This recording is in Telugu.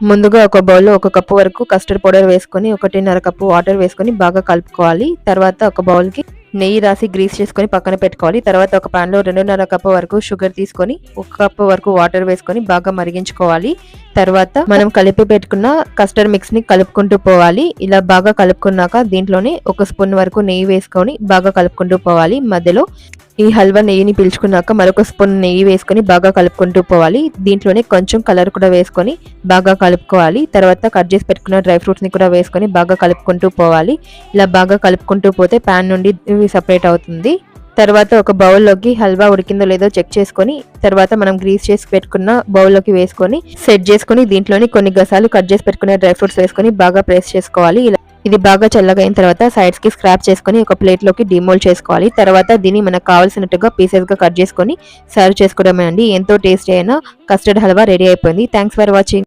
ముందుగా ఒక బౌల్లో ఒక కప్పు వరకు కస్టర్డ్ పౌడర్ వేసుకొని ఒకటిన్నర కప్పు వాటర్ వేసుకొని బాగా కలుపుకోవాలి. తర్వాత ఒక బౌల్కి నెయ్యి రాసి గ్రీస్ చేసుకొని పక్కన పెట్టుకోవాలి. తర్వాత ఒక పాన్లో రెండున్నర కప్పు వరకు షుగర్ తీసుకొని ఒక కప్పు వరకు వాటర్ వేసుకొని బాగా మరిగించుకోవాలి. తర్వాత మనం కలిపి పెట్టుకున్న కస్టర్డ్ మిక్స్ని కలుపుకుంటూ పోవాలి. ఇలా బాగా కలుపుకున్నాక దీంట్లోనే ఒక స్పూన్ వరకు నెయ్యి వేసుకొని బాగా కలుపుకుంటూ పోవాలి. మధ్యలో ఈ హల్వా నెయ్యిని పీల్చుకున్నాక మరొక స్పూన్ నెయ్యి వేసుకొని బాగా కలుపుకుంటూ పోవాలి. దీంట్లోనే కొంచెం కలర్ కూడా వేసుకొని బాగా కలుపుకోవాలి. తర్వాత కట్ చేసి పెట్టుకున్న డ్రై ఫ్రూట్స్ని కూడా వేసుకొని బాగా కలుపుకుంటూ పోవాలి. ఇలా బాగా కలుపుకుంటూ పోతే ప్యాన్ నుండి సపరేట్ అవుతుంది. తర్వాత ఒక బౌల్లోకి హల్వా ఉడికిందో లేదో చెక్ చేసుకొని తర్వాత మనం గ్రీస్ చేసి పెట్టుకున్న బౌల్లోకి వేసుకొని సెట్ చేసుకొని దీంట్లోని కొన్ని గసాలు కట్ చేసి పెట్టుకున్న డ్రై ఫ్రూట్స్ వేసుకొని బాగా ప్రెస్ చేసుకోవాలి. ఇలా ఇది బాగా చల్లగా అయిన తర్వాత సైడ్స్కి స్క్రాప్ చేసుకొని ఒక ప్లేట్లోకి డిమోల్డ్ చేసుకోవాలి. తర్వాత దీన్ని మనకు కావాల్సినట్టుగా పీసెస్గా కట్ చేసుకొని సర్వ్ చేసుకోవడమే అండి ఎంతో టేస్టీ అయిన కస్టర్డ్ హల్వా రెడీ అయిపోయింది. Thanks for watching